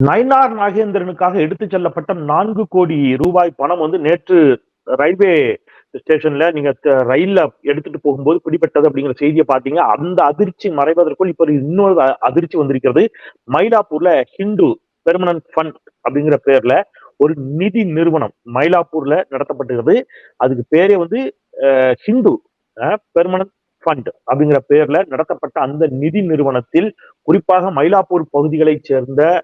நயனார் நாகேந்திரனுக்காக எடுத்துச் செல்லப்பட்ட நான்கு கோடி ரூபாய் பணம் வந்து நேற்று ரயில்வே ஸ்டேஷன்ல நீங்க ரயில்ல எடுத்துட்டு போகும்போது பிடிபட்டது அப்படிங்கிற செய்தியை பாத்தீங்க அந்த அதிர்ச்சி மறைவதற்குள் இப்ப இன்னொரு அதிர்ச்சி வந்திருக்கிறது. மயிலாப்பூர்ல ஹிந்து பெர்மனன்ட் ஃபண்ட் அப்படிங்கிற பேர்ல ஒரு நிதி நிறுவனம் மயிலாப்பூர்ல நடத்தப்பட்டுகிறது அதுக்கு பேரே வந்து ஹிந்து பெர்மனன்ட் ஃபண்ட் அப்படிங்கிற பேர்ல நடத்தப்பட்ட அந்த நிதி நிறுவனத்தில் குறிப்பாக மயிலாப்பூர் பகுதிகளைச் சேர்ந்த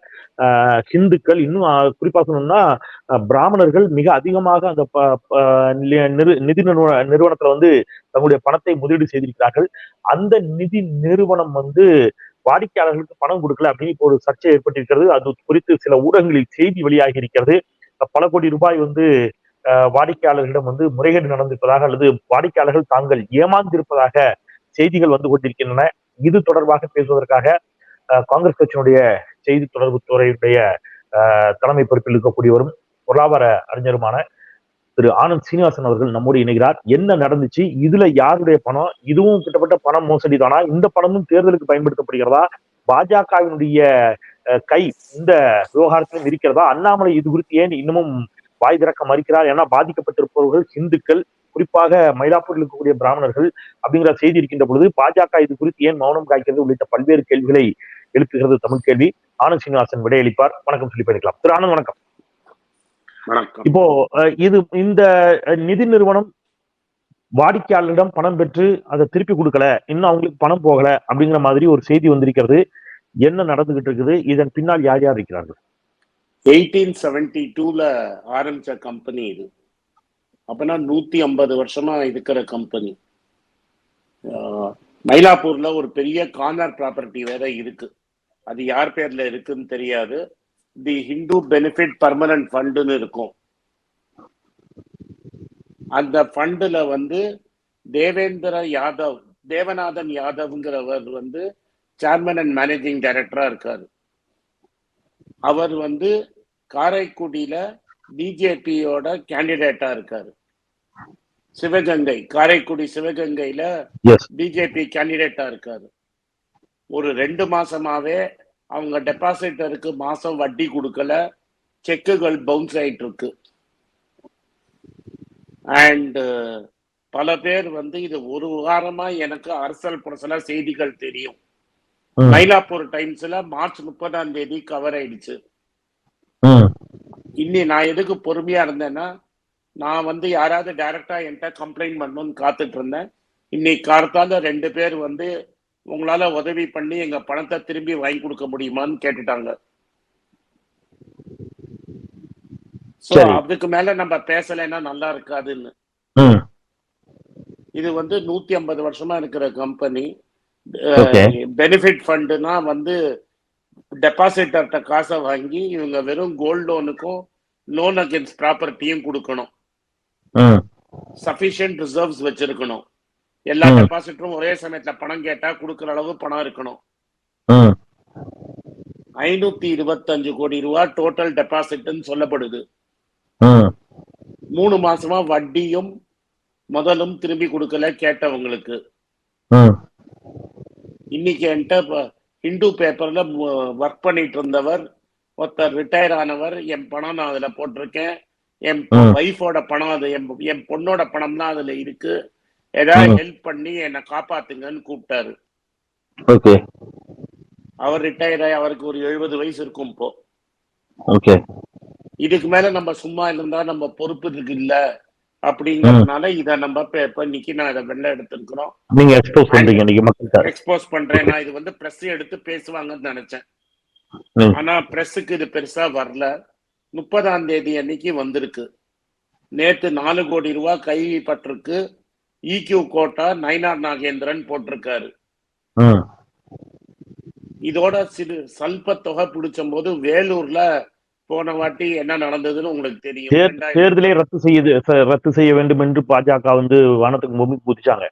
ஹிந்துக்கள் இன்னும் ஆஹ் குறிப்பா சொல்லணும்னா பிராமணர்கள் மிக அதிகமாக அந்த ப- ப- நிதி நிறுவன நிறுவனத்துல வந்து தங்களுடைய பணத்தை முதலீடு செய்திருக்கிறார்கள். அந்த நிதி நிறுவனம் வந்து வாடிக்கையாளர்களுக்கு பணம் கொடுக்கல அப்படின்னு இப்போ ஒரு சர்ச்சை ஏற்பட்டிருக்கிறது. அது குறித்து சில ஊடகங்களில் செய்தி வெளியாகி இருக்கிறது. பல கோடி ரூபாய் வந்து வாடிக்கையாளர்களிடம் வந்து முறைகேடு நடந்திருப்பதாக அல்லது வாடிக்கையாளர்கள் தாங்கள் ஏமாந்திருப்பதாக செய்திகள் வந்து கொண்டிருக்கின்றன. இது தொடர்பாக பேசுவதற்காக ஆஹ் காங்கிரஸ் கட்சியினுடைய செய்தி தொடர்பு துறையுடைய ஆஹ், தலைமை பொறுப்பில் இருக்கக்கூடியவரும் பொருளாதார அறிஞருமான திரு ஆனந்த் சீனிவாசன் அவர்கள் நம்மோடு இணைகிறார். என்ன நடந்துச்சு? இதுல யாருடைய பணம்? இதுவும் கிட்டத்தட்ட பணம் மோசடி தானா இந்த பணமும் தேர்தலுக்கு பயன்படுத்தப்படுகிறதா? பாஜகவினுடைய அஹ், கை இந்த விவகாரத்திலும் இருக்கிறதா? அண்ணாமலை இது குறித்து ஏன் இன்னமும் வாய் திறக்க மறுக்கிறார் ஏன்னா பாதிக்கப்பட்டிருப்பவர்கள் இந்துக்கள் குறிப்பாக மயிலாப்பூரில் இருக்கக்கூடிய பிராமணர்கள் அப்படிங்கிற செய்தி இருக்கின்ற பொழுது பாஜக இது குறித்து ஏன் மௌனம் காய்க்கிறது உள்ளிட்ட பல்வேறு கேள்விகளை எழுப்புகிறது தமிழ் கேள்வி. ஆனந்த் சீனிவாசன் விடையளிப்பார். வணக்கம் சொல்லி பண்ணிக்கலாம் திரு ஆனந்த் வணக்கம். இப்போ இது இந்த நிதி நிறுவனம் வாடிக்கையாளரிடம் பணம் பெற்று அதை திருப்பி கொடுக்கல இன்னும் அவங்களுக்கு பணம் போகல அப்படிங்கிற மாதிரி ஒரு செய்தி வந்திருக்கிறது. என்ன நடந்துகிட்டு இருக்குது? இதன் பின்னால் யார் யார் இருக்கிறார்கள்? எயிட்டீன் செவன்டி டூல ஆரம்பிச்ச கம்பெனி இது. அப்பனா நூத்தி ஐம்பது வருஷமா இருக்கிற கம்பெனி மயிலாப்பூர்ல ஒரு பெரிய கார்னர் ப்ராப்பர்ட்டி வேற இருக்கு. அது யார் பேர்ல இருக்குன்னு தெரியாது. தி ஹிந்து பெனிஃபிட் பர்மனன்ட் ஃபண்டுன்னு இருக்கும். அந்த ஃபண்டுல வந்து தேவேந்திர யாதவ் தேவநாதன் யாதவ்ங்கிறவர் வந்து சேர்மன் அண்ட் மேனேஜிங் டைரக்டரா இருக்காரு. அவர் வந்து காரைக்குடியில பிஜேபியோட கேண்டிடேட்டா இருக்காரு. சிவகங்கை காரைக்குடி சிவகங்கையில பிஜேபி கேண்டிடேட்டா இருக்காரு. ஒரு ரெண்டு மாசமாவே அவங்க டெபாசிட்டருக்கு மாசம் வட்டி கொடுக்கல. செக்குகள் பவுன்ஸ் ஆயிட்டு இருக்கு அண்ட் பல பேர் வந்து இது ஒரு வாரமா எனக்கு அரசல் புரசலா செய்திகள் தெரியும். மயிலாப்பூர் டைம்ஸ்ல மார்ச் முப்பதாம் தேதி கவர் ஆயிடுச்சு. இன்னி நான் எதுக்கு பொறுமையா இருந்தேன்னா நான் வந்து யாராவது டைரக்டா என்கிட்ட கம்ப்ளைண்ட் பண்ணணும்னு காத்துட்டு இருந்தேன். இன்னைக்கு காலத்தால ரெண்டு பேர் வந்து உங்களால உதவி பண்ணி எங்க பணத்தை திரும்பி வாங்கி கொடுக்க முடியுமான்னு கேட்டுட்டாங்க. சரி. அதுக்கு மேல நம்ம பேசலைன்னா நல்லா இருக்காதுன்னு. இது வந்து நூத்தி ஐம்பது வருஷமா இருக்கிற கம்பெனி. பெனிஃபிட் ஃபண்டுனா வந்து டெபாசிட்டர்கிட்ட காசை வாங்கி இவங்க வெறும் கோல்ட் லோனுக்கும் லோன் அகேன்ஸ்ட் ப்ராப்பர்ட்டியும் கொடுக்கணும். சஃபிஷியன்ட் ரிசர்வ்ஸ் வச்சிருக்கணும். எல்லா. டெபாசிட்டரும் ஒரே சமயத்துல பணம் கேட்டா கொடுக்குற அளவு பணம் இருக்கணும். ஐநூத்தி இருபத்தஞ்சு கோடி ரூபாய் டோட்டல் டெபாசிட்னு சொல்லப்படுது. மூணு மாசமா வட்டியும் முதலும் திரும்பி கொடுக்கல கேட்டவங்களுக்கு. இன்னைக்கு என்கிட்ட ஹிந்து பேப்பர்ல ஒர்க் பண்ணிட்டு இருந்தவர் ஒருத்தர் ரிட்டையர் ஆனவர் என் பணம் நான் அதுல போட்டிருக்கேன். என். ஒய்ஃபோட பணம் அது என் என் பொண்ணோட பணம் தான் அதுல இருக்கு. ஏதாவது. ஹெல்ப் பண்ணி என்னை காப்பாத்துங்கன்னு கூப்பிட்டாரு. ஓகே. அவர் ரிட்டையர் ஆகி அவருக்கு ஒரு எழுபது வயசு இருக்கும் இப்போ. ஓகே. இதுக்கு மேல நம்ம சும்மா இருந்தா நம்ம பொறுப்பு இருக்கு இல்ல. அப்படிங்கறதுனால இத நம்ம இப்ப இன்னைக்கு நான் இதை வெளில எடுத்திருக்கிறோம். நீங்க எக்ஸ்போஸ் பண்றீங்க மக்கள்கிட்ட. எக்ஸ்போஸ் பண்றேன். நான் இது வந்து பிரஸ் எடுத்து பேசுவாங்கன்னு நினைச்சேன். ஆனா பிரஸ்ஸுக்கு இது பெருசா வரல. முப்பதாம் தேதி அன்னைக்கு வந்திருக்கு. நேத்து நாலு கோடி ரூபாய் கைப்பற்றிருக்கு. இக்யூ கோட்டா நயினார் நாகேந்திரன் போட்டிருக்காரு. இதோட சிறு சல்ப தொகை பிடிச்சும் போது வேலூர்ல போன வாட்டி என்ன நடந்ததுன்னு உங்களுக்கு தெரியும். தேர்தலை ரத்து செய்யுது ரத்து செய்ய வேண்டும் என்று பாஜக வந்து வானத்துக்கு பூமி குதிச்சாங்க.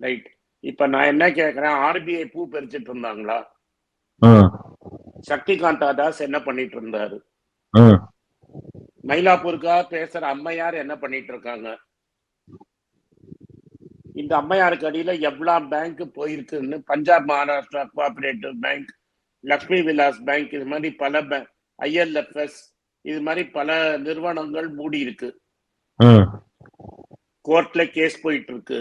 ரைட். இப்ப நான் என்ன கேக்குறேன் ஆர்பிஐ பூ பறிச்சிட்டு இருந்தாங்களா? சக்திகாந்தா தாஸ் என்ன பண்ணிட்டு இருந்தாரு? மயிலாப்பூருக்கா பேசுற அம்மையார் என்ன பண்ணிட்டு இருக்காங்க? இந்த அம்மையாருக்கு அடியில எவ்வளவு பேங்க் போயிருக்குன்னு Punjab Maharashtra cooperative bank Lakshmi Vilas bank இது மாதிரி பல பேங்க் ஐஎல்எஃப்எஸ் இது மாதிரி பல நிறுவனங்கள் மூடி இருக்கு. கோர்ட்ல கேஸ் போயிட்டு இருக்கு.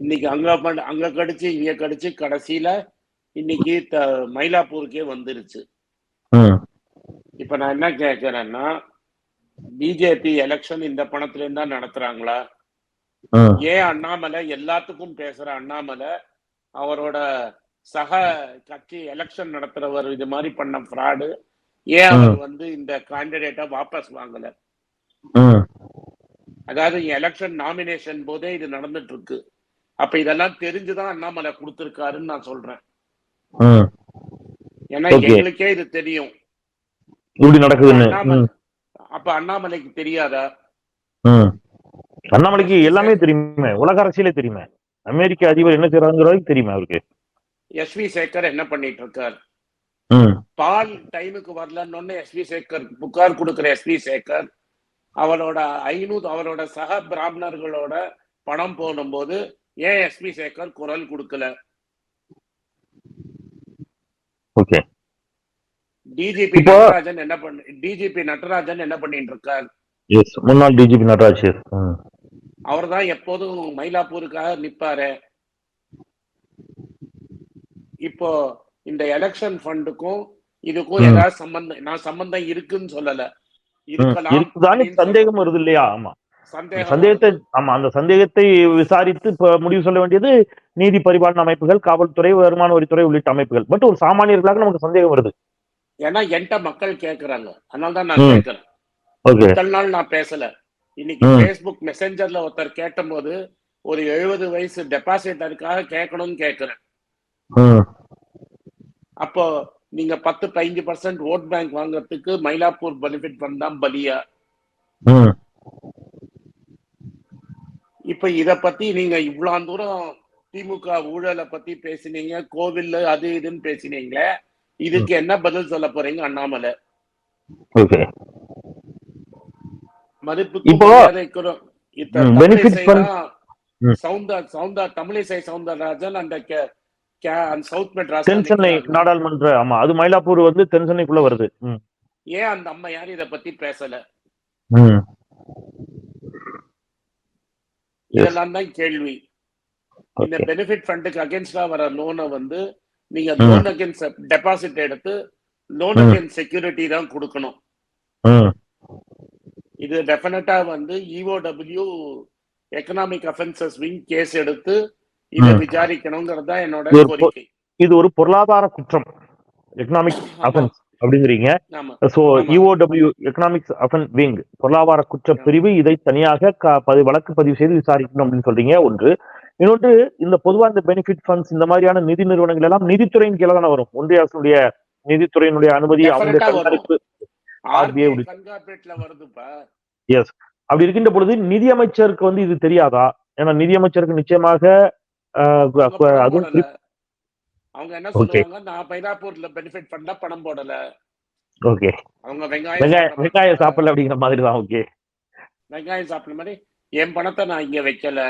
இன்னைக்கு அங்க அங்க கடிச்சு இங்க கடிச்சு கடைசியில இன்னைக்கு மயிலாப்பூருக்கே வந்துருச்சு. இப்ப நான் என்ன கேக்குறேன்னா பிஜேபி எலெக்ஷன் இந்த பணத்துல இருந்தா நடத்துறாங்களா ஏன் அண்ணாமலை எல்லாத்துக்கும் பேசுற அண்ணாமலை அவரோட சக கட்சி எலெக்ஷன் நடத்துறவர் இது மாதிரி பண்ண ஃப்ராடு ஏன் அவர் வந்து இந்த கேண்டிடேட்டை வாபஸ் வாங்கல. அதாவது எலெக்ஷன் நாமினேஷன் போதே இது நடந்துட்டு இருக்கு அப்ப இதெல்லாம் தெரிஞ்சுதான் அண்ணாமலை கொடுத்திருக்காருன்னு நான் சொல்றேன். ஏன்னா. எங்களுக்கே இது தெரியும். அப்ப அண்ணாமலைக்கு தெரியாதா. அண்ணாமலைக்கு எல்லாமே தெரியுமே. உலக அரசியலே தெரியுமே. அமெரிக்க அதிபர் என்ன செய்யறாங்கிற வரைக்கும் தெரியுமே அவருக்கு. எஸ் வி சேகர் என்ன பண்ணிட்டு இருக்கார் பால் டைமுக்கு வரலன்னு எஸ் வி சேகர் புகார் கொடுக்கிற எஸ் வி சேகர் அவரோட ஐநூறு அவரோட சக பிராமணர்களோட பணம் போடும்போது ஏன் எஸ் வி சேகர் குரல் கொடுக்கல? ஓகே. டிஜிபி நடராஜன் என்ன பண்ண டிஜிபி நடராஜன் என்ன பண்ணிட்டு இருக்கார் எஸ் முன்னாள் டிஜிபி நடராஜ் yes. ம், அவர் தான் எப்போதும் மயிலாப்பூருக்காக நிப்பாரு. இப்போ இந்த எலெக்ஷன் ஃபண்டுக்கும் இதுக்கும். ஏதாவது சம்பந்தம் நான் சம்பந்தம் இருக்குன்னு சொல்லல. இருக்குதான்னு சந்தேகம் வருது இல்லையா? ஆமா. சந்தேகம் சந்தேகத்தை ஆமா அந்த சந்தேகத்தை விசாரித்து இப்ப முடிவு சொல்ல வேண்டியது நீதி பரிபாலன அமைப்புகள் காவல்துறை வருமான வரித்துறை உள்ளிட்ட அமைப்புகள். பட் ஒரு சாமானியர்களாக நமக்கு சந்தேகம் வருது. ஏன்னா என்கிட்ட மக்கள் கேக்குறாங்க. அதனால தான் நான். கேட்கறேன் இத்தனை நாள் நான் பேசல. இன்னைக்கு ம். ஃபேஸ்புக் மெசஞ்சர்ல ஒருத்தர் கேட்டபோது ஒரு எழுபது வயசு டெபாசிட்டருக்காக கேட்கணும்னு கேட்கிறேன் அப்போ நீங்க பத்து பதினஞ்சு பர்சன்ட் ஓட் பேங்க் வாங்குறதுக்கு மயிலாப்பூர் பெனிஃபிட் ஃபண்ட் தான் பலியா? இப்ப இத பத்தி நீங்க இவ்வளவு தூரம் திமுக ஊழலை பத்தி பேசினீங்க கோவில் அது இதுன்னு பேசினீங்களே இதுக்கு என்ன பதில் சொல்ல போறீங்க அண்ணாமலை? ஓகே. மதிப்புக்கு இப்போ- மரியாதைக்கிறோம் இத்த ம், தமிழிசை benefit fund- தான் ம். சவுந்தர் சவுந்தர் தமிழிசை சவுந்தரராஜன் அந்த சவுத் மெட்ராஸ் தென் சென்னை நாடாளுமன்ற ஆமா அது மயிலாப்பூர் வந்து தென் சென்னைக்குள்ள வருது ஏன் அந்த அம்மா யாரும் இத பத்தி பேசல. இதெல்லாம் தான் கேள்வி. இந்த பெனிஃபிட் ஃபண்டுக்கு அகேன்ஸ்டா வர லோனை வந்து நீங்க. லோன் அகேன்ஸ்ட் டெபாசிட் எடுத்து லோன். அகேன்ஸ்ட் செக்யூரிட்டி தான் கொடுக்கணும். இது டெஃபினட்டா வந்து EOW economic offences wing case எடுத்து இதை. விசாரிக்கணுங்கிறது தான் என்னோட கோரிக்கை. இது ஒரு பொருளாதார குற்றம். எக்கனாமிக். அஃபென்ஸ் அப்படிங்கிறீங்க. So. EOW economics offence wing பொருளாதார குற்ற பிரிவு இதை தனியாக வழக்கு பதிவு செய்து விசாரிக்கணும் அப்படின்னு சொல்றீங்க. ஒன்று. இன்னொன்று இந்த பொதுவா இந்த பெனிஃபிட் ஃபண்ட்ஸ் இந்த மாதிரியான நிதி நிறுவனங்கள் எல்லாம் நிதித்துறையின் கீழே தானே வரும். ஒன்றிய அரசுடைய நிதித்துறையினுடைய அனுமதி அவங்க. கண்காணிப்பு ஆர்பிஐ வருதுப்பா. அப்படி இருக்கின்ற பொழுது நிதியமைச்சருக்கு வந்து இது தெரியாதா? ஏன்னா நிதியமைச்சருக்கு நிச்சயமாக அதுவும் அவங்க என்ன. சொல்லுவாங்க? நான் மயிலாப்பூர்ல பெனிஃபிட் ஃபண்ட்ல பணம் போடல. ஓகே அவங்க வெங்காயம் வெங்காயம். சாப்பிடல அப்படிங்கிற மாதிரி தான் ஓகே வெங்காயம் சாப்பிட மாதிரி என் பணத்தை நான் இங்க வைக்கல.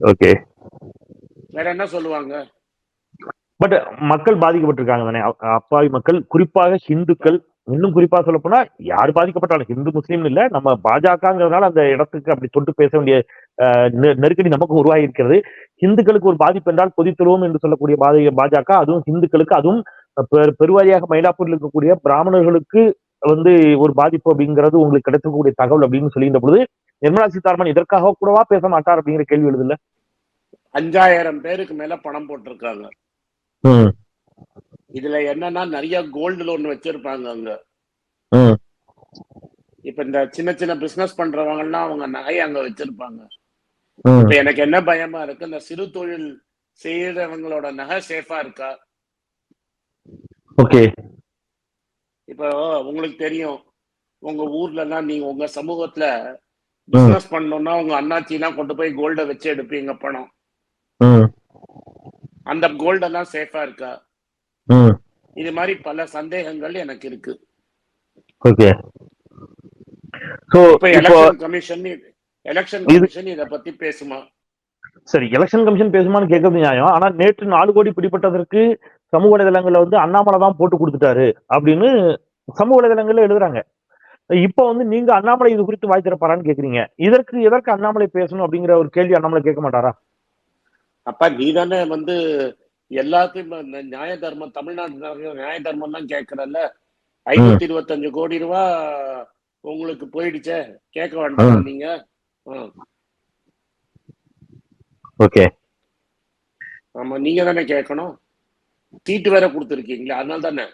ஓகே வேற என்ன சொல்லுவாங்க? பட் மக்கள் பாதிக்கப்பட்டிருக்காங்க தானே. அப்பாவி மக்கள் குறிப்பாக ஹிந்துக்கள். இன்னும் குறிப்பா சொல்ல போனா யார் பாதிக்கப்பட்டாலும் ஹிந்து முஸ்லீம் இல்ல நம்ம பாஜகங்கிறதுனால அந்த இடத்துக்கு அப்படி தொட்டு பேச வேண்டிய அஹ், நெருக்கடி நமக்கு உருவாகி இருக்கிறது ஹிந்துக்களுக்கு ஒரு பாதிப்பு என்றால் பொதித்துருவோம் என்று சொல்லக்கூடிய பாதி- பாஜக அதுவும் ஹிந்துக்களுக்கு அதுவும் பெருவாரியாக மயிலாப்பூரில் இருக்கக்கூடிய பிராமணர்களுக்கு வந்து ஒரு பாதிப்பு அப்படிங்கிறது உங்களுக்கு கிடைக்கக்கூடிய தகவல் அப்படின்னு சொல்லியிருந்த பொழுது நிர்மலா சீதாராமன் இதற்காக கூடவா பேச மாட்டார் அப்படிங்கிற கேள்வி எழுதுல அஞ்சாயிரம் பேருக்கு மேல பணம் போட்டிருக்காங்க. இதுல என்னன்னா நிறைய கோல்டு லோன் வச்சிருப்பாங்க அங்க. இப்ப இந்த சின்ன சின்ன பிசினஸ் பண்றவங்க எல்லாம் அவங்க நகை அங்க வச்சிருப்பாங்க. இப்ப எனக்கு என்ன பயமா இருக்கு இந்த சிறு தொழில் செய்யறவங்களோட நகை சேஃபா இருக்கா? ஓகே. இப்போ உங்களுக்கு தெரியும் உங்க ஊர்ல எல்லாம் நீங்க உங்க சமூகத்துல பிசினஸ் பண்ணணும்னா உங்க அண்ணாச்சி எல்லாம் கொண்டு போய் கோல்ட வச்சு எடுப்பீங்க பணம். அந்த கோல்டெல்லாம் சேஃபா இருக்கா? இது மாதிரி பல சந்தேகங்கள் எனக்கு இருக்கு. ஓகே. இப்போ எலெக்ஷன் கமிஷன் எலெக்ஷன் கமிஷன் இத பத்தி பேசுமா? சரி எலெக்ஷன் கமிஷன் பேசுமான்னு கேட்கறது நியாயம். ஆனா நேற்று நாலு கோடி பிடிப்பட்டதற்கு சமூக வலைதளங்கள்ல வந்து அண்ணாமலை தான் போட்டு கொடுத்துட்டாரு அப்படின்னு சமூக வலைதளங்கள்ல எழுதுறாங்க. இப்போ வந்து நீங்க அண்ணாமலை இது குறித்து வாய் திறப்பாரான்னு கேக்குறீங்க. இதற்கு எதற்கு அண்ணாமலை பேசணும் அப்படிங்கிற ஒரு கேள்வி அண்ணாமலை கேட்க மாட்டாரா? அப்ப நீ தானே வந்து எல்லாத்தையும் நியாய தர்மம் தமிழ்நாடு நடக்கிற நியாய தர்மம் தான் கேட்கறல்ல? ஐநூத்தி இருபத்தஞ்சு கோடி ரூபா உங்களுக்கு போயிடுச்சே? கேட்க வேண்டாம் நீங்க. ஓகே. ஆமா நீங்க தானே கேட்கணும். சீட்டு வேற கொடுத்துருக்கீங்களா அதனால தானே.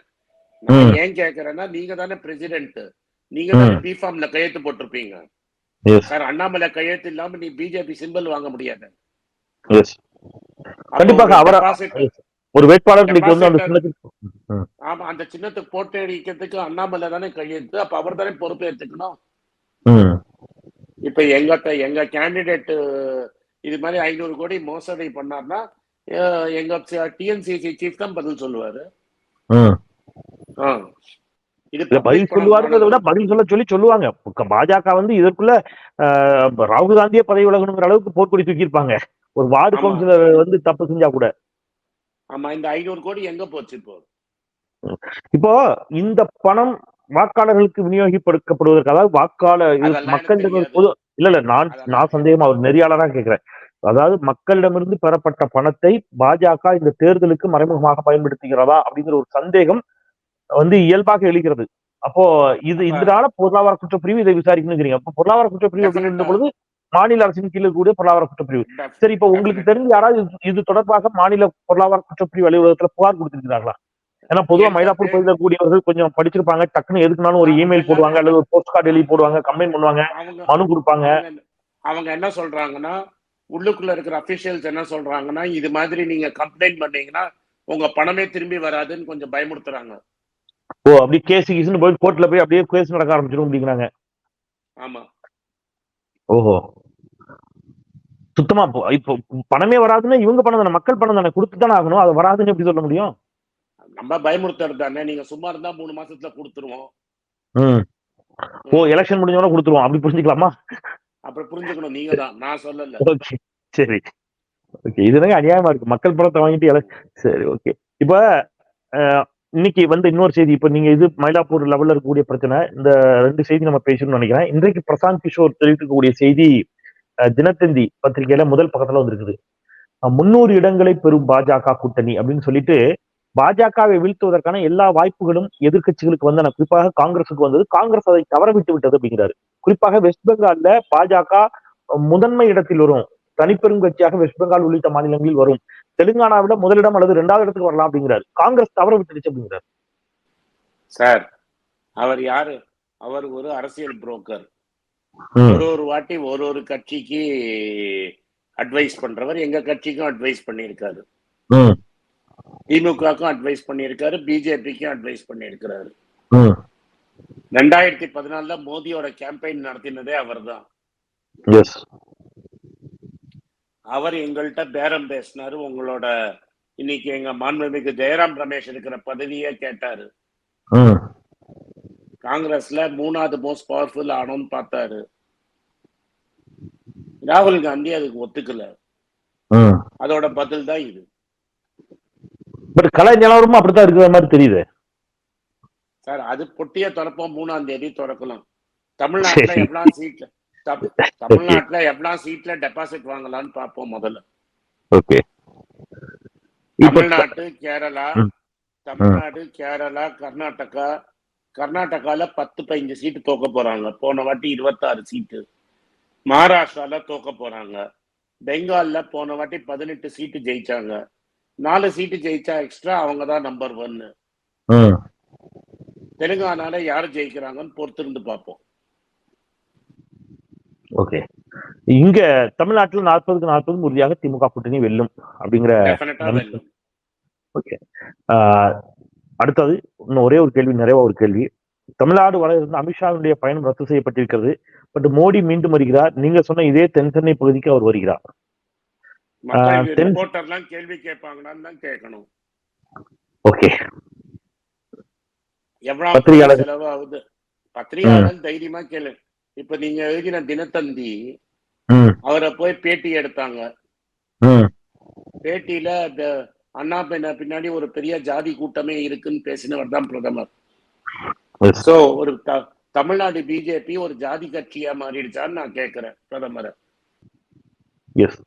நான் ஏன் கேட்கறேன்னா நீங்க தானே பிரசிடென்ட் நீங்க தானே. பிஃபார்ம்ல கையெழுத்து போட்டிருப்பீங்க. சார் அண்ணாமலை கையெழுத்து இல்லாம நீ பிஜேபி சிம்பிள் வாங்க முடியாது. கண்டிப்பாக அவர- ஒரு வேட்பாளர் இன்னைக்கு வந்து அந்த சின்னத்துக்கு ஆமா அந்த சின்னத்துக்கு போட்டு அடிக்கிறதுக்கு அண்ணாமலை தானே கையெழுத்து. அப்ப அவர் தானே பொறுப்பு ஏத்துக்கணும். இப்ப எங்கிட்ட எங்க கேண்டிடேட் இது மாதிரி ஐநூறு கோடி மோசடி பண்ணார்னா எங்க டிஎன்சிசி சீஃப் தான் பதில் சொல்லுவாரு. பதில் சொல்லுவாருங்கிறத விட பதில் சொல்ல சொல்லி சொல்லுவாங்க. பாஜக வந்து இதற்குள்ள ராகுல் காந்தியே பதவி விலகணுங்கிற அளவுக்கு போர்க்கொடி தூக்கியிருப்பாங்க. ஒரு வார்டு. கவுன்சிலர் வந்து தப்பு செஞ்சா கூட ஆமா இந்த ஐநூறு கோடி எங்க போச்சு இப்போ இப்போ இந்த பணம் வாக்காளர்களுக்கு விநியோகிப்படுத்தப்படுவதற்கு அதாவது வாக்காளர் மக்களிடம். பொது இல்ல இல்ல நான் நான் சந்தேகமா ஒரு நெறியாளரா கேட்கிறேன் அதாவது மக்களிடமிருந்து பெறப்பட்ட பணத்தை பாஜக இந்த தேர்தலுக்கு மறைமுகமாக பயன்படுத்துகிறதா அப்படிங்கிற ஒரு சந்தேகம் வந்து இயல்பாக எழுகிறது அப்போ இது இதனால பொருளாதார குற்றப்பிரிவு இதை விசாரிக்கணுங்கிறீங்க அப்போ பொருளாதார குற்றப்பிரிவு Definitely. பொழுது மாநில அரசின் கீழே கூடிய பொருளாதார குற்றப்பிரிவு. சரி இப்போ உங்களுக்கு தெரிஞ்சு யாராவது இது- தொடர்பாக மாநில பொருளாதார குற்றப்பிரிவு அலுவலகத்துல புகார் கொடுத்திருக்கிறார்களா ஏன்னா பொதுவா மயிலாப்பூர் பகுதியில் கூடியவர்கள் கொஞ்சம் படிச்சிருப்பாங்க. டக்குன்னு எதுக்குனாலும் ஒரு இமெயில் போடுவாங்க அல்லது ஒரு போஸ்ட் கார்டு எழுதி போடுவாங்க கம்ப்ளைண்ட் பண்ணுவாங்க மனு கொடுப்பாங்க. அவங்க- என்ன சொல்றாங்கன்னா உள்ளுக்குள்ள இருக்கிற அபிஷியல்ஸ் என்ன சொல்றாங்கன்னா இது மாதிரி நீங்க கம்ப்ளைண்ட் பண்ணீங்கன்னா உங்க பணமே திரும்பி வராதுன்னு கொஞ்சம் பயமுறுத்துறாங்க. ஓ அப்படியே கேஸ் கீஸ்னு போய் கோர்ட்ல போய் அப்படியே கேஸ் நடக்க ஆரம்பிச்சிடும் அப்படிங்கிறாங்க ஆமா. ஓஹோ. சுத்தமா இப்போ பணமே வராதுன்னா இவங்க பணம் தானே மக்கள் பணம் தானே கொடுத்து தானே ஆகணும் அது வராதுன்னு எப்படி சொல்ல முடியும்? நம்ம பயமுறுத்துறது தானே நீங்க சும்மா இருந்தா மூணு மாசத்துல கொடுத்துருவோம். ஓ எலெக்ஷன் முடிஞ்சவொடனே கொடுத்துருவோம் அப்படி புரிஞ்சுக்கலாமா? அப்புறம் புரிஞ்சுக்கணும் நீங்க தான் நான் சொல்லல. சரி. ஓகே இதுதாங்க அநியாயமா இருக்கு மக்கள் பணத்தை வாங்கிட்டு சரி ஓகே. இப்ப இன்னைக்கு வந்து இன்னொரு செய்தி இப்ப நீங்க இது மயிலாப்பூர் லெவல்ல இருக்கக்கூடிய பிரச்சனை இந்த ரெண்டு செய்தி நம்ம பேசணும்னு நினைக்கிறேன். இன்றைக்கு பிரசாந்த் கிஷோர் தெரிவிக்கக்கூடிய செய்தி தினத்தந்தி பத்திரிகையில முதல் பக்கத்துல வந்திருக்குது. முன்னூறு இடங்களை பெறும் பாஜக கூட்டணி அப்படின்னு சொல்லிட்டு பாஜகவை வீழ்த்துவதற்கான எல்லா வாய்ப்புகளும் எதிர்க்கட்சிகளுக்கு வந்தன. குறிப்பாக காங்கிரசுக்கு வந்தது. காங்கிரஸ் அதை தவற விட்டு விட்டது அப்படிங்கிறாரு. குறிப்பாக வெஸ்ட் பெங்கால்ல பாஜக முதன்மை இடத்தில் வரும். தனிப்பெரும் கட்சியாக வெஸ்ட் பெங்கால் உள்ளிட்ட மாநிலங்களில் வரும். தெலுங்கானாவில முதலிடம் அல்லது இரண்டாவது இடத்துக்கு வரலாம் அப்படிங்கிறாரு. காங்கிரஸ் தவற விட்டுடுச்சு அப்படிங்கிறாரு. சார் அவர் யாரு? அவர் ஒரு அரசியல் புரோக்கர். ஒரு ஒரு வாட்டி ஒரு ஒரு கட்சிக்கு அட்வைஸ் பண்றவர். எங்க கட்சிக்கும் அட்வைஸ் பண்ணியிருக்காரு. ம், திமுகவுக்கும் அட்வைஸ் பண்ணியிருக்காரு. பிஜேபிக்கும் அட்வைஸ் பண்ணியிருக்கிறாரு. ரெண்டாயிரத்தி பதினாலுல மோடியோட கேம்பெயின் நடத்தினதே அவர்தான். Yes. அவர் எங்கள்கிட்ட பேரம் பேசினாரு. உங்களோட இன்னைக்கு எங்க மாண்புமிகு ஜெயராம் ரமேஷ் இருக்கிற பதவியே கேட்டாரு. காங்கிரஸ்ல மூணாவது மோஸ்ட் பவர்ஃபுல் ஆனோன்னு பார்த்தாரு. ராகுல் காந்தி அதுக்கு ஒத்துக்கல. அதோட பதில் தான் இது. பட் கலை நிலவரமும் அப்படித்தான் இருக்கிற மாதிரி தெரியுது. சார் அது பொட்டிய திறப்போம் மூணாம் தேதி திறக்கலாம். தமிழ்நாட்டுல. எவ்வளவு சீட்ல தமிழ்நாட்டுல எவ்வளவு சீட்ல டெபாசிட் வாங்கலாம்னு பார்ப்போம் முதல்ல. ஓகே தமிழ்நாடு கேரளா. தமிழ்நாடு கேரளா கர்நாடகா கர்நாடகால பத்து பதினஞ்சு சீட்டு தோக்க போறாங்க. போன வாட்டி இருபத்தாறு சீட்டு. மகாராஷ்டிரால தோக்க போறாங்க. பெங்கால்ல போன வாட்டி பதினெட்டு சீட்டு ஜெயிச்சாங்க. நாலு சீட்டு ஜெயிச்சா எக்ஸ்ட்ரா அவங்க தான் நம்பர் ஒன்னு தெலுங்கானால யார் ஜெயிக்கிறாங்கன்னு பொறுத்திருந்து பார்ப்போம். ஓகே. இங்க தமிழ்நாட்டுல நாற்பதுக்கு நாற்பது உறுதியாக திமுக கூட்டணி வெல்லும் அப்படிங்கிற ஆஹ், அடுத்தது இன்னும் ஒரே ஒரு கேள்வி நிறைவா ஒரு கேள்வி. தமிழ்நாடு வர இருந்த அமித்ஷாவினுடைய பயணம் ரத்து செய்யப்பட்டிருக்கிறது. பட் மோடி மீண்டும் வருகிறார். நீங்க சொன்ன இதே தென் சென்னை பகுதிக்கு அவர் வருகிறார். கேள்வி கேட்பாங்களான்னு தான் கேட்கணும். ஓகே. எவ்வளவு பத்திரிகையாளர் தைரியமா கேளு. இப்ப நீங்க எழுதின தினத்தந்தி அவரை போய் பேட்டி எடுத்தாங்க. பேட்டியில அண்ணா பின்ன பின்னாடி ஒரு பெரிய ஜாதி கூட்டமே இருக்குன்னு பேசினவர் தான் பிரதமர். சோ ஒரு தமிழ்நாடு பிஜேபி ஒரு ஜாதி கட்சியா மாறிடுச்சான்னு நான் கேட்கிறேன் பிரதமரை. எஸ்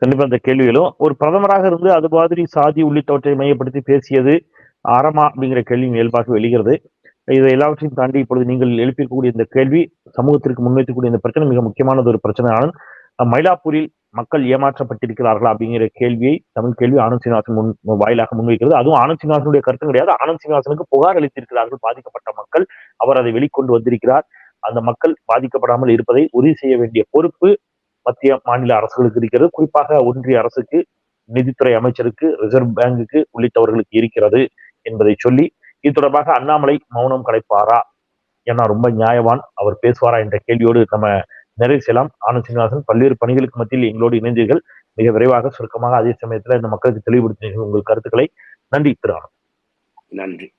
கண்டிப்பா இந்த கேள்விகளும் ஒரு பிரதமராக இருந்து அது மாதிரி சாதி உள்ளிட்டவற்றை மையப்படுத்தி பேசியது அறமா அப்படிங்கிற கேள்வி இயல்பாக வெளிகிறது. இதை எல்லாவற்றையும் தாண்டி இப்பொழுது நீங்கள் எழுப்பியிருக்கக்கூடிய இந்த கேள்வி சமூகத்திற்கு முன்வைக்கக்கூடிய இந்த பிரச்சனை மிக முக்கியமானது ஒரு பிரச்சனை. ஆனால் மயிலாப்பூரில் மக்கள் ஏமாற்றப்பட்டிருக்கிறார்களா அப்படிங்கிற கேள்வியை தமிழ் கேள்வி ஆனந்த் சீனிவாசன் முன் வாயிலாக முன்வைக்கிறது அதுவும் ஆனந்த் சீனிவாசனுடைய கருத்து கிடையாது. ஆனந்த் சீனிவாசனுக்கு புகார் அளித்திருக்கிறார்கள். பாதிக்கப்பட்ட மக்கள் அவர் அதை வெளிக்கொண்டு வந்திருக்கிறார். அந்த மக்கள் பாதிக்கப்படாமல் இருப்பதை உறுதி செய்ய வேண்டிய பொறுப்பு மத்திய மாநில அரசுகளுக்கு இருக்கிறது. குறிப்பாக ஒன்றிய அரசுக்கு நிதித்துறை அமைச்சருக்கு ரிசர்வ் பேங்குக்கு உள்ளிட்டவர்களுக்கு இருக்கிறது என்பதை சொல்லி இது தொடர்பாக அண்ணாமலை மௌனம் கலைப்பாரா ஏன்னா ரொம்ப நியாயவான். அவர் பேசுவாரா என்ற கேள்வியோடு நம்ம நிறைவு செய்யலாம். ஆனந்த் சீனிவாசன் பல்வேறு பணிகளுக்கு மத்தியில் எங்களோடு இணைந்தீர்கள். மிக விரைவாக சுருக்கமாக அதே சமயத்துல இந்த மக்களுக்கு தெளிவுபடுத்தினீர்கள் உங்கள் கருத்துக்களை. நன்றி திரு ஆனந்த். நன்றி.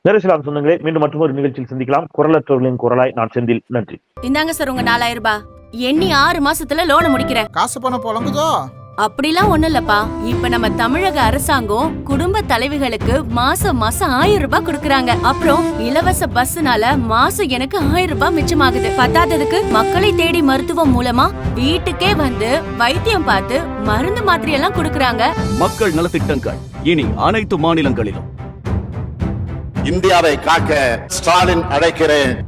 நிறைவு சொந்தங்களே. மீண்டும் மற்றொரு நிகழ்ச்சியில் சந்திக்கலாம். குரலற்றவர்களின் குரலாய் நான் செந்தில். நன்றி. இந்தாங்க சார் உங்க நாலாயிரம் ரூபாய். எண்ணி ஆறு மாசத்துல லோனை முடிக்கிறேன். காசு பணம் புழங்குதோ அப்படிலாம் ஒண்ணும் இல்லப்பா. இப்ப நம்ம தமிழக அரசாங்கம் குடும்ப தலைவிகளுக்கு மாசம் மாசம் ஆயிரம் ரூபாய் கொடுக்கறாங்க. அப்புறம் இலவச பஸ்னால மாசம் எனக்கு ஆயிரம் ரூபாய் மிச்சமாகுது. பத்தாததுக்கு மக்களை தேடி மருத்துவம் மூலமா வீட்டுக்கே வந்து வைத்தியம் பார்த்து மருந்து மாத்திரை எல்லாம் கொடுக்கறாங்க. மக்கள் நலத்திட்டங்கள் இனி அனைத்து மாநிலங்களிலும். இந்தியாவை காக்க ஸ்டாலின் அழைக்கிறேன்.